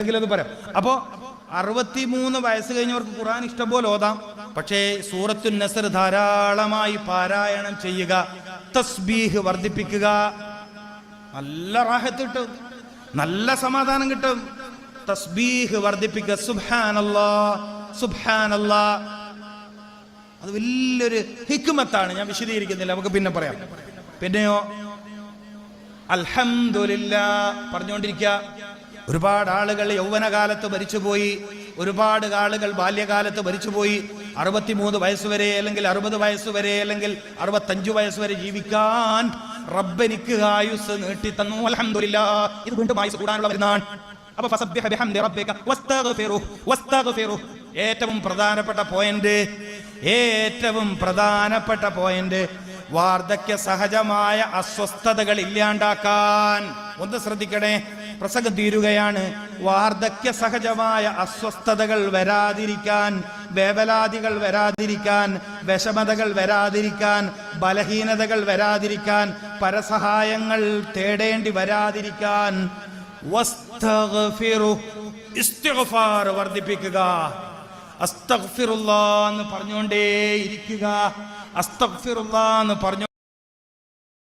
എങ്കിലത് പറയാം അപ്പോ അറുപത്തിമൂന്ന് വയസ്സ് കഴിഞ്ഞവർക്ക് ഖുർആൻ ഇഷ്ടംപോലെ ഓതാം. പക്ഷേ സൂറത്തു നസർ ധാരാളമായി പാരായണം ചെയ്യുക തസ്ബീഹ് വർദ്ധിപ്പിക്കുക നല്ല റാഹത്ത് കിട്ടും നല്ല സമാധാനം കിട്ടും. തസ്ബീഹ് വർദ്ധിപ്പിക്കുക സുബ്ഹാനല്ലാ സുബ്ഹാനല്ലാ. അത് വലിയൊരു ഹിക്മത്താണ് ഞാൻ വിശദീകരിക്കുന്നില്ല നമുക്ക് പിന്നെ പറയാം. പിന്നെയോ? അൽഹംദുലില്ലാ പറഞ്ഞുകൊണ്ടിരിക്കുക. ഒരുപാട് ആളുകൾ യൗവനകാലത്ത് മരിച്ചുപോയി. ഒരുപാട് ആളുകൾ ബാല്യകാലത്ത് മരിച്ചുപോയി. അറുപത്തിമൂന്ന് വയസ്സ് വരെ അല്ലെങ്കിൽ അറുപത് വയസ്സ് വരെ അല്ലെങ്കിൽ അറുപത്തഞ്ചു വയസ്സ് വരെ ജീവിക്കാൻ റബ്ബനിക്ക് ആയുസ് നീട്ടി തന്നു അലഹമില്ല ഇത് വീണ്ടും ആയുസ് കൂടാനുള്ള വരുന്നാണ് ഏറ്റവും പ്രധാനപ്പെട്ട പോയിന്റ് ഏറ്റവും പ്രധാനപ്പെട്ട പോയിന്റ് വാർദ്ധക്യ സഹജമായ അസ്വസ്ഥതകൾ ഇല്ലാണ്ടാക്കാൻ. ഒന്ന് ശ്രദ്ധിക്കണേ. പ്രസംഗം തീരുകയാണ്. വാർദ്ധക്യ സഹജമായ അസ്വസ്ഥതകൾ വരാതിരിക്കാൻ വേവലാതികൾ വരാതിരിക്കാൻ വിഷമതകൾ വരാതിരിക്കാൻ ബലഹീനതകൾ വരാതിരിക്കാൻ പരസഹായങ്ങൾ തേടേണ്ടി വരാതിരിക്കാൻ. വർദ്ധിപ്പിക്കുക. അസ്തഗ്ഫിറുല്ലാ എന്ന് പറഞ്ഞുകൊണ്ടേ ഇരിക്കുക അസ്തഗ്ഫിറുല്ലാ എന്ന് പറഞ്ഞു